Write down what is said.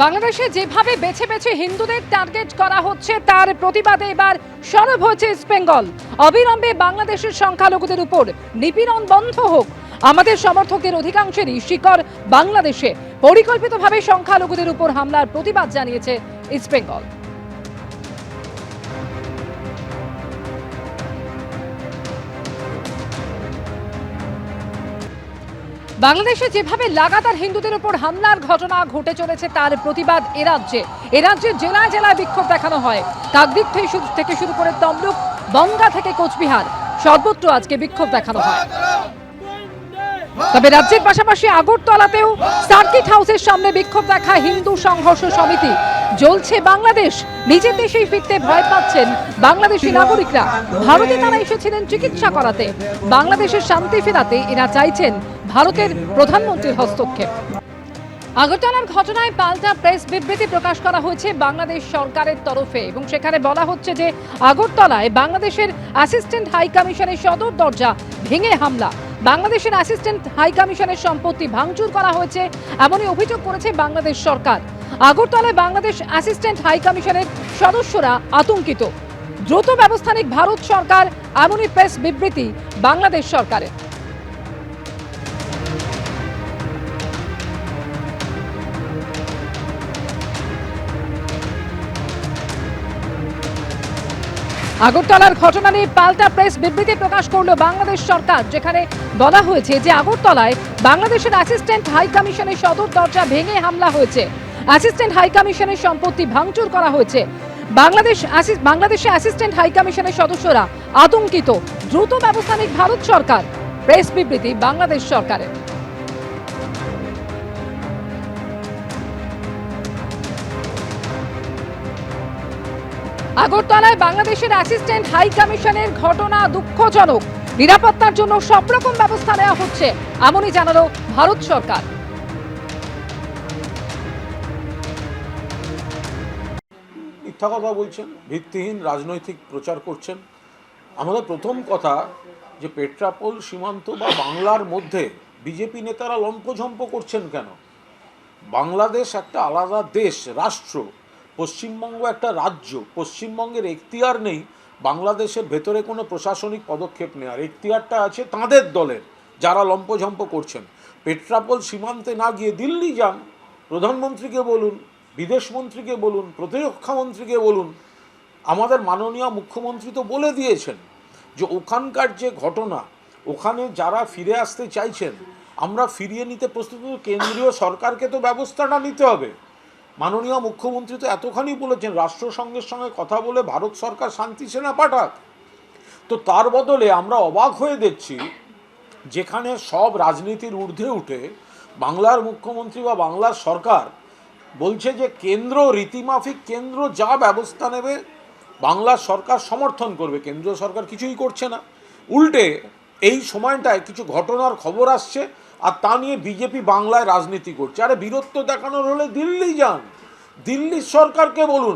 বাংলাদেশে যেভাবে বেছে বেছে হিন্দুদের টার্গেট করা হচ্ছে, তার প্রতিবাদে এবার সরব হয়েছে ইস্ট বেঙ্গল। অবিলম্বে বাংলাদেশের সংখ্যালঘুদের উপর নিপীড়ন বন্ধ হোক। আমাদের সমর্থকের অধিকাংশেরই শিকড় বাংলাদেশে। পরিকল্পিতভাবে সংখ্যালঘুদের উপর হামলার প্রতিবাদ জানিয়েছে ইস্ট বাংলাদেশে যেভাবে লাগাতার হিন্দুদের উপর হামলার ঘটনা ঘটে চলেছে, তার প্রতিবাদ এ রাজ্যে। এ রাজ্যের জেলায় জেলায় বিক্ষোভ দেখানো হয়। কাকদ্বীপ থেকে শুরু করে তমলুক, বঙ্গা থেকে কোচবিহার। সর্বত্র আজকে বিক্ষোভ দেখানো হয়। তবে রাজ্যের পাশাপাশি আগরতলাতেও সার্কিট হাউসের সামনে বিক্ষোভ দেখায় হিন্দু সংঘর্ষ সমিতি। জ্বলছে বাংলাদেশ। নিজের দেশেই ফিরতে ভয় পাচ্ছেন বাংলাদেশি নাগরিকরা। ভারতে তারা এসেছিলেন চিকিৎসা করাতে। বাংলাদেশের শান্তি ফেরাতে এরা চাইছেন ভারতের প্রধানমন্ত্রীর হস্তক্ষেপ। আগরতলার ঘটনায় পাল্টা প্রেস বিবৃতি প্রকাশ করা হয়েছে বাংলাদেশ সরকারের তরফে এবং সেখানে বলা হচ্ছে যে আগরতলায় বাংলাদেশের অ্যাসিস্ট্যান্ট হাই কমিশনের সদর দরজা ভেঙে হামলা। বাংলাদেশের অ্যাসিস্ট্যান্ট হাই কমিশনের সম্পত্তি ভাঙচুর করা হয়েছে, এমনই অভিযোগ করেছে বাংলাদেশ সরকার। আগরতলায় বাংলাদেশ অ্যাসিস্ট্যান্ট হাই কমিশনের সদস্যরা আতঙ্কিত। দ্রুত ব্যবস্থা নিক ভারত সরকার, এমনই প্রেস বিবৃতি বাংলাদেশ সরকারের। আগরতলার ঘটনা নিয়ে পাল্টা প্রেস বিবৃতি প্রকাশ করল বাংলাদেশ সরকার, যেখানে বলা হয়েছে যে আগরতলায় বাংলাদেশের অ্যাসিস্ট্যান্ট হাই কমিশনের সদর দরজা ভেঙে হামলা হয়েছে। অ্যাসিস্ট্যান্ট হাই কমিশনের সম্পত্তি ভাঙচুর করা হয়েছে। বাংলাদেশ বাংলাদেশে অ্যাসিস্ট্যান্ট হাই কমিশনের সদস্যরা আতঙ্কিত। দ্রুত ব্যবস্থা নিক ভারত সরকার। প্রেস বিবৃতি বাংলাদেশ সরকারের। আগরতলায় বাংলাদেশের অ্যাসিস্ট্যান্ট হাই কমিশনের ঘটনা দুঃখজনক। নিরাপত্তার জন্য সব রকম ব্যবস্থা নেওয়া হচ্ছে, এমনই জানালো ভারত সরকার। মিথ্যা কথা বলছেন, ভিত্তিহীন রাজনৈতিক প্রচার করছেন। আমাদের প্রথম কথা যে পেট্রাপোল সীমান্ত বা বাংলার মধ্যে বিজেপি নেতারা লম্পঝম্প করছেন কেন? বাংলাদেশ একটা আলাদা দেশ, রাষ্ট্র। পশ্চিমবঙ্গ একটা রাজ্য, পশ্চিমবঙ্গের এখতিয়ার নেই, বাংলাদেশের ভেতরে কোনো প্রশাসনিক পদক্ষেপ নেওয়ার। এখতিয়ারটা আছে তাঁদের দলের, যারা লম্পঝম্প করছেন। পেট্রাপোল সীমান্তে না গিয়ে দিল্লি যান, প্রধানমন্ত্রীকে বলুন বিদেশমন্ত্রীকে বলুন, প্রতিরক্ষা মন্ত্রীকে বলুন, আমাদের মাননীয় মুখ্যমন্ত্রী তো বলে দিয়েছেন যে ওখানকার যে ঘটনা, ওখানে যারা ফিরে আসতে চাইছেন, আমরা ফিরিয়ে নিতে প্রস্তুত, কেন্দ্রীয় সরকারকে তো ব্যবস্থাটা নিতে হবে। মাননীয় মুখ্যমন্ত্রী তো এতখানি বলেছেন, রাষ্ট্রসংঘের সঙ্গে কথা বলে ভারত সরকার শান্তি সেনা পাঠাক। তো তার বদলে আমরা অবাক হয়ে দেখছি, যেখানে সব রাজনীতির ঊর্ধ্বে উঠে বাংলার মুখ্যমন্ত্রী বা বাংলার সরকার বলছে যে কেন্দ্র, রীতিমাফিক কেন্দ্র যা ব্যবস্থা নেবে, বাংলার সরকার সমর্থন করবে। কেন্দ্রীয় সরকার কিছুই করছে না। উল্টে এই সময়টায় কিছু ঘটনার খবর আসছে আর তা নিয়ে বিজেপি বাংলায় রাজনীতি করছে। আরে বীরত্ব দেখানোর হলে দিল্লি যান। দিল্লির সরকারকে বলুন।